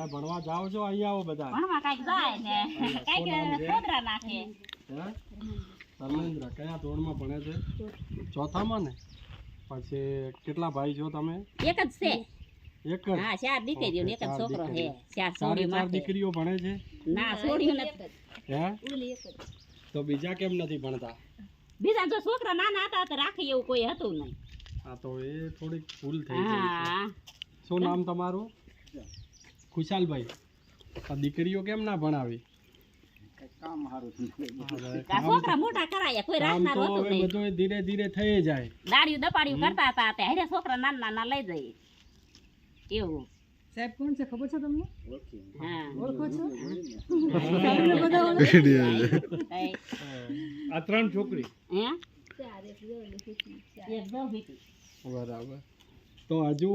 બધા ભણવા જાવ છો અહીં આવો બધા. ભણવા કાંઈક જાય ને. કાંઈક ખોદરા નાખે. ધર્મેન્દ્ર કયા ધોરણમાં ભણે છે? ચોથામાં ને? પછી કેટલા ભાઈ છો તમે? એક જ છે. એક જ? હા ચાર દીકરીઓ ને એક જ છોકરો છે. ચાર છોડીઓ ચાર દીકરીઓ ભણે છે? ના છોડીઓ નથી. હે? તો બીજા કેમ નથી ભણતા? બીજા જો છોકરા નાના હતા તો રાખી એવું કોઈ હતું નહીં. હા તો એ થોડીક ભૂલ થઈ ગઈ હા. શું નામ તમારું? ખુશાલભાઈ આ દીકરીઓ કેમ ના ભણાવી? છોકરા મોટા કરાયા કોઈ રાખનાર હતું નહીં. બધું ધીરે ધીરે થઈ જાય. દાડિયું દપાડિયું કરતા હતા તે હારે છોકરા નાના નાના લઈ જઈએ. એવું. સાહેબ કોણ છે? ખબર છે તમને? હા. ઓળખો છો? આ ત્રણ છોકરી. હે. બરાબર. તો હજુ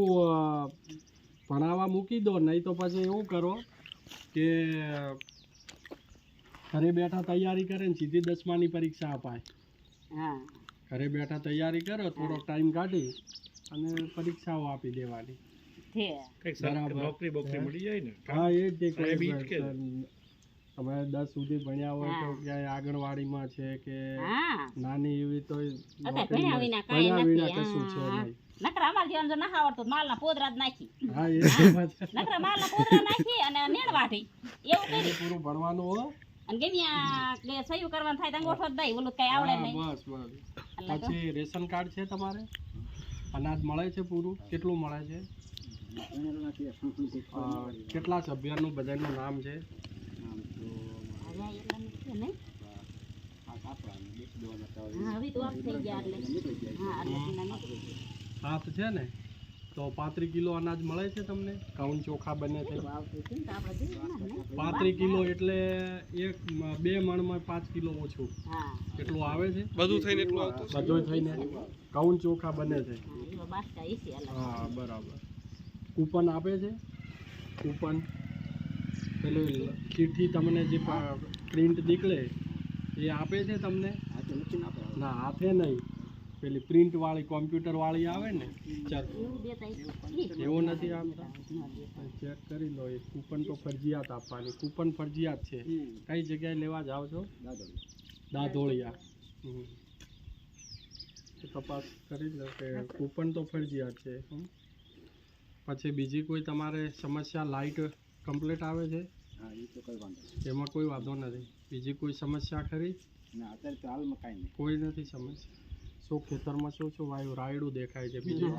ભણાવવા મૂકી દો નહીં તો પછી એવું કરો કે ઘરે બેઠા તૈયારી કરે ને સીધી દસમાની પરીક્ષા અપાય. ઘરે બેઠા તૈયારી કરો થોડોક ટાઈમ કાઢી અને પરીક્ષાઓ આપી દેવાની. નોકરી બોકરી મળી જાય ને? હા એ જ. તમે દસ સુધી ભણ્યા હોય તો. ક્યાંય આંગણવાડીમાં છે કે નાની એવી તો ભણ્યા વિના. કશું છે નહીં. નકર અમાર જેવા જો ના આવડતું માલના પોદરા જ નાખી. નકરા માલના પોદરા નાખી અને નેણ વાટી એવું કરી પૂરું ભણવાનું હો અને ગમે આ કે સહયું કરવાનું થાય તો અંગોઠો જ દઈ ઓલું કઈ આવડે નહીં. બસ બસ. પછી રેશન કાર્ડ છે તમારે? અનાજ મળે છે પૂરું? કેટલું મળે છે? કેટલા સભ્યનું બધાનું નામ છે? હવે તો થઈ ગયા એટલે. હા, સાત છે ને તો પાંત્રીસ કિલો અનાજ મળે છે તમને? ઘઉં ચોખા બને છે? પાંત્રીસ કિલો એટલે એક બે મણમાં પાંચ કિલો ઓછું. એટલું આવે છે? બધું થઈને એટલું આવતું બધું થઈને ઘઉં ચોખા બને છે. હા, બરાબર. કૂપન આપે છે? કૂપન. પેલું ચીઠ્ઠી તમને જે પ્રિન્ટ નીકળે એ આપે છે તમને? ના હાથે નહીં. પેલી પ્રિન્ટ વાળી કોમ્પ્યુટર વાળી આવે ને એવું નથી ચેક કરી લો એ કૂપન તો ફરજિયાત આપવાની. કૂપન ફરજિયાત છે. કઈ જગ્યાએ લેવા જાઓ છો? દાદોળિયા. હમ. તપાસ કરી લો કે કૂપન તો ફરજિયાત છે. પછી બીજી કોઈ તમારે સમસ્યા લાઇટ કમ્પ્લીટ આવે છે? એમાં કોઈ વાંધો નથી. બીજી કોઈ સમસ્યા ખરી? કોઈ નથી સમસ્યા. શું ખેતરમાં શું શું વાયુ રાયડું દેખાય છે બીજું?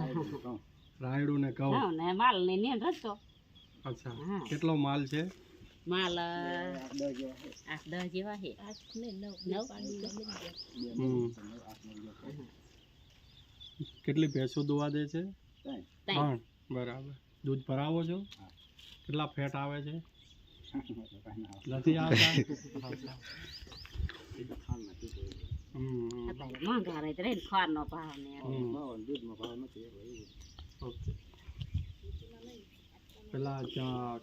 રાયડું ને ઘઉં. ને માલ ને નેણ રસ્તો. અચ્છા. કેટલો માલ છે? માલ આઠ દસ જેવા છે. કેટલી ભેંસો દોવા દે છે? ત્રણ. ત્રણ. બરાબર. દૂધ ભરાવો છો? કેટલા ફેટ આવે છે? નથી આવતા? હમ, અત્યારે મોંઘા રહે ને ભાવ ઓકે પેલા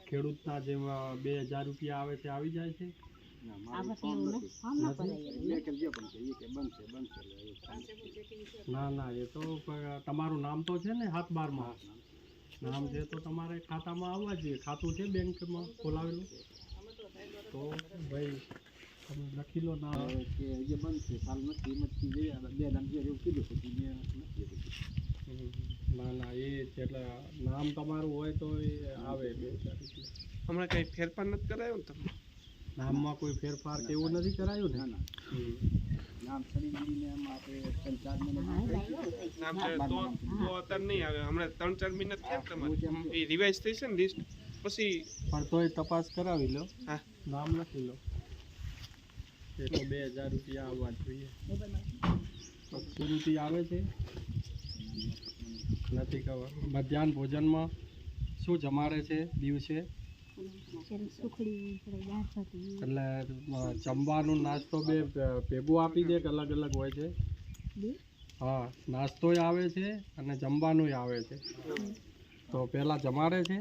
ખેડૂતના જે બે હજાર રૂપિયા આવે છે આવી જાય છે ના ના એ તો તમારું નામ તો છે ને હાથ બારમાં નામ છે તો તમારે ખાતામાં આવવા જોઈએ ખાતું છે બેંકમાં ખોલાવેલું તો ભાઈ તમે લખી લો ના હમ. ના ના એ એટલે નામ તમારું હોય તો એ આવે બે ચાર હમણાં કંઈ ફેરફાર નથી કરાયો ને તમે નામમાં કોઈ ફેરફાર કે એવું નથી કરાયું ને? ના નામ છે. તો તો અત્યારે નહીં આવે. હમણાં ત્રણ ચાર મહિના થયા તમારે. એ રિવાઇઝ થઈ છે ને લિસ્ટ? પછી પણ તોય તપાસ કરાવી લો. હા. નામ લખી લો. એ તો બે હજાર રૂપિયા આવવા જોઈએ. સુરુચિ આવે છે. નથી ખબર. મધ્યાહન ભોજનમાં શું જમાડે છે દિવસે? એટલે જમવાનો નાસ્તો બે ભેગું આપી દે કે અલગ અલગ હોય છે? હા નાસ્તોય આવે છે અને જમવાનુંય આવે છે. તો પહેલાં જમાડે છે?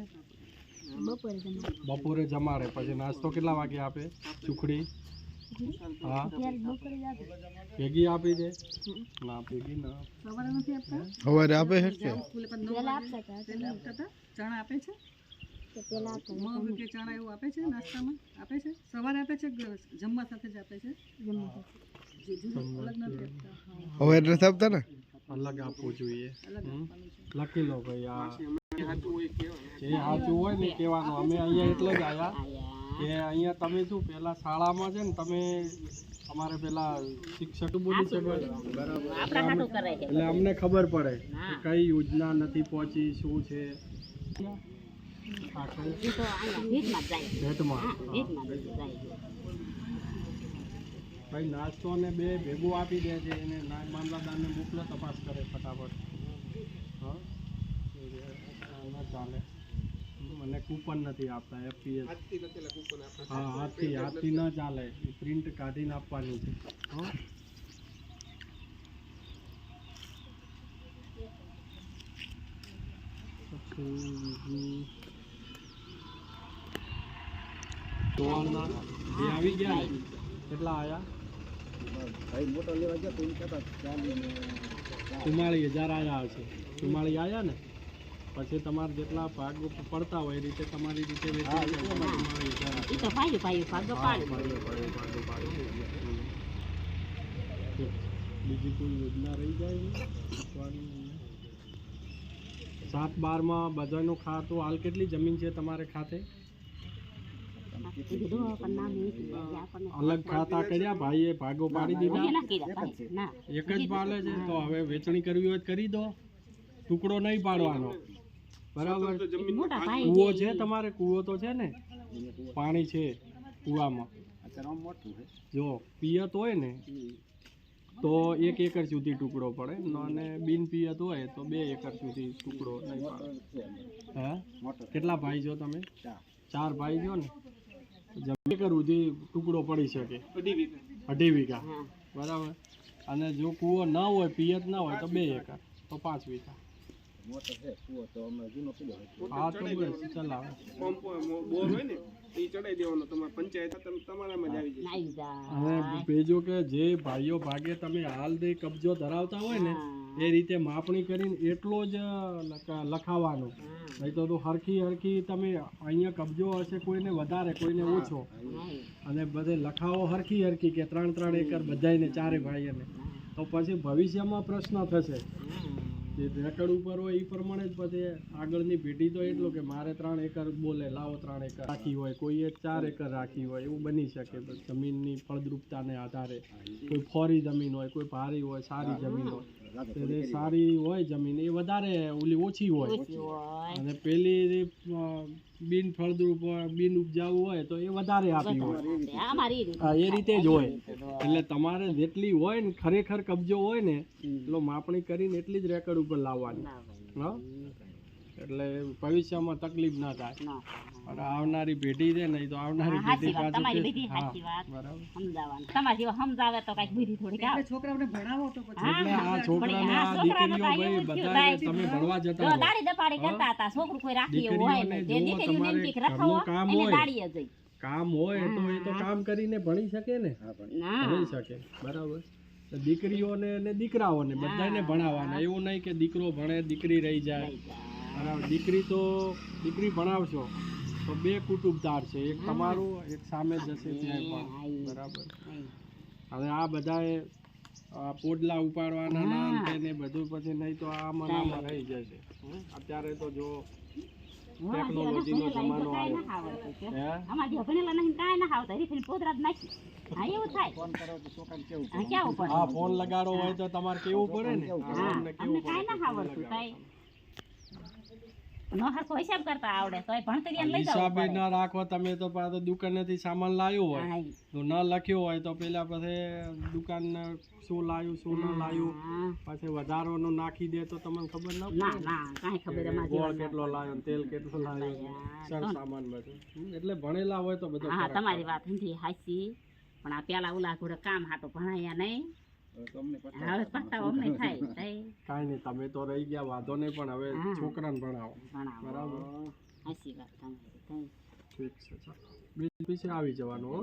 બપોરે જમાડે. પછી નાસ્તો કેટલા વાગે આપે? ચૂકડી હા ભેગી આપી દે. ના ભેગી ના સવારે નથી આપતા? સવારે આપે છે કે? સ્કૂલે પણ નવ વાગે વહેલા આપતા હતા. ચણા આપે છે? મગ કે ચણા એવું આપે છે? નાસ્તામાં આપે છે? સવારે આપે છે જમવા સાથે જ આપે છે? હવે નથી આપતા ને? અલગ આપવું જોઈએ. લખી લો ભાઈ આ. જે સાચું હોય ને કહેવાનું. અમે અહીંયા એટલે જ આવ્યા આયા. કે અહીંયા તમે શું પેલા શાળામાં છે ને તમે અમારે પેલા શિક્ષક બોલી છે બરાબર. એટલે અમને ખબર પડે કે. કઈ યોજના નથી પહોંચી શું છે. ભાઈ નાસ્તો ને બે ભેગું આપી દે છે એને નાગ મામલાદારને મોકલો તપાસ કરે ફટાફટ. હા? ચાલે. મને કૂપન નથી આપતા એફપીએસ હા હાથથી હાથથી ના ચાલે પ્રિન્ટ કાઢીને આપવાની છે. હં? પછી બીજું ચોળના એ આવી ગયા ને? કેટલા આયા? ચુમ્માળી હજાર આયા હશે. ચુમ્માળી આયા ને? પછી તમારે જેટલા ભાગ પડતા હોય એ રીતે તમારી રીતે વેચી તો ભાઈ ભાઈ ભાગો પાડ. બીજી કોઈ યોજના રહી જાય? સાત બારમાં બધાનું ખાતું હાલ કેટલી જમીન છે તમારે ખાતે? અલગ ખાતા કર્યા ભાઈએ ભાગો પાડી દીધા? એક જ પાડે છે? તો હવે વેચણી કરવી હોય કરી દો. ટુકડો નહીં પાડવાનો. બરાબર. મોટા કૂવો છે તમારે કૂવો તો છે ને? પાણી છે કૂવામાં. જો પિયત હોય ને તો એક એકર સુધી ટુકડો પડે. અને બિન પિયત હોય તો બે એકર સુધી ટુકડો નહીં પડે. હે? કેટલા ભાઈ છો તમે? ચાર ભાઈ છો ને? જમી એકર સુધી ટુકડો પડી શકે. અઢી વીઘા. બરાબર? અને જો કૂવો ના હોય પિયત ના હોય તો બે એકર તો પાંચ વીઘા. હા તો બસ પંપ બોર હોય ને એ ચડાઈ દેવાનો તમારે પંચાયત તમારામાં જ આવી જાય નાઈ જા. કે જે ભાઈઓ ભાગે તમે હાલ દે કબજો ધરાવતા હોય ને એ રીતે માપણી કરીને એટલો જ લખાવાનો. નહીં તો તો હરખી હરખી તમે અહીંયા કબજો હશે કોઈને વધારે કોઈને ઓછો. અને બધે લખાવો હરખી હરખી કે ત્રણ ત્રણ એકર બધાને ચારે ભાઈઓને. તો પછી ભવિષ્યમાં પ્રશ્ન થશે. જે રેકડ ઉપર હોય એ પ્રમાણે જ પછી આગળની પેઢી તો એટલો કે મારે ત્રણ એકર બોલે લાવો ત્રણ એકર રાખી હોય કોઈએ ચાર એકર રાખી હોય એવું બની શકે. જમીનની ફળદ્રુપતાને આધારે કોઈ ફોરી જમીન હોય કોઈ ભારી હોય સારી જમીન હોય સારી હોય જમીન એ વધારે ઓલી ઓછી હોય. અને પેલી બિન ફળદ્રુપ હોય બિન ઉપજાવું હોય તો એ વધારે આપી હોય. હા એ રીતે જ હોય. એટલે તમારે જેટલી હોય ને ખરેખર કબજો હોય ને એટલો માપણી કરીને એટલી જ રેકર્ડ ઉપર લાવવાની. હા? એટલે ભવિષ્યમાં તકલીફ ના થાય. અને આવનારી પેઢી છે ને એ તો આવનારી પેઢી પાસે તમારી બધી સાચી વાત. બરાબર. સમજાવવાનું. તમારા જેવા સમજાવે તો કંઈક બુદ્ધિ થોડીક આવે. છોકરાઓને ભણાવો તો પછી. એટલે આ છોકરાને દીકરીઓ ભાઈ બધા તમે ભણવા જતા દાડી દપાડી કરતા હતા છોકરું કોઈ રાખી એવું હોય ને જે દીકરીઓને એમ કે રખાવો એને હોય. દાડીએ જઈ. કામ હોય તો એ તો કામ કરીને ભણી શકે ને? ભણી શકે. બરાબર. તો દીકરીઓને ને દીકરાઓને બધાને ભણાવવાના. એવું નહીં કે દીકરો ભણે દીકરી રહી જાય. બરાબર. દીકરી તો દીકરી ભણાવશો. તો બે કુટુંબદાર છે. એક તમારું એક સામે જશે ત્યાં પણ. બરાબર. હવે આ બધાએ આ પોડલા ઉપાડવાના ના ને તેને બધું પછી નહીં તો આમાં ને આમાં રહી જશે. અત્યારે તો જો ટેકનોલોજીનો જમાનો આવ્યો. હે? ભણેલા નહીં કાંઈ ના આવતા રીફીને પોદરા જ નાખી. હા એવું થાય. હા કેવું પડે? હા ફોન લગાડો હોય તો તમારે કેવું પડે ને? કેવું પડે? ના નો હરખો હિસાબ કરતા આવડે તો ભણતરિયા લઈ જવું હિસાબે પડે. રાખો તમે તો પાછો દુકાનેથી સામાન લાવ્યો હોય. તો ન લખ્યો હોય તો પેલા પછી દુકાન શું લાવ્યું શું ન લાવ્યું પછી વધારાનું નાખી દે તો તમને ખબર ન ના ના કાંઈ ખબર પડે ગોળ કેટલો લાવ્યો તેલ કેટલું લાવ્યો. સર સામાન બધું એટલે ભણેલા હોય તો બધું હા તમારી વાત પણ આ પેલા ઓલા ઘોડે કામ હાટો ભણાયા નહીં. હવે પસ્તાવો અમને થાય કાંઈ નહીં તમે તો રહી ગયા વાંધો નહીં પણ હવે. છોકરાને ભણાવો. બરાબર? હાચી વાત તમારી ઠીક છે ચાલો. બીજું પીછે આવી જવાનું હો.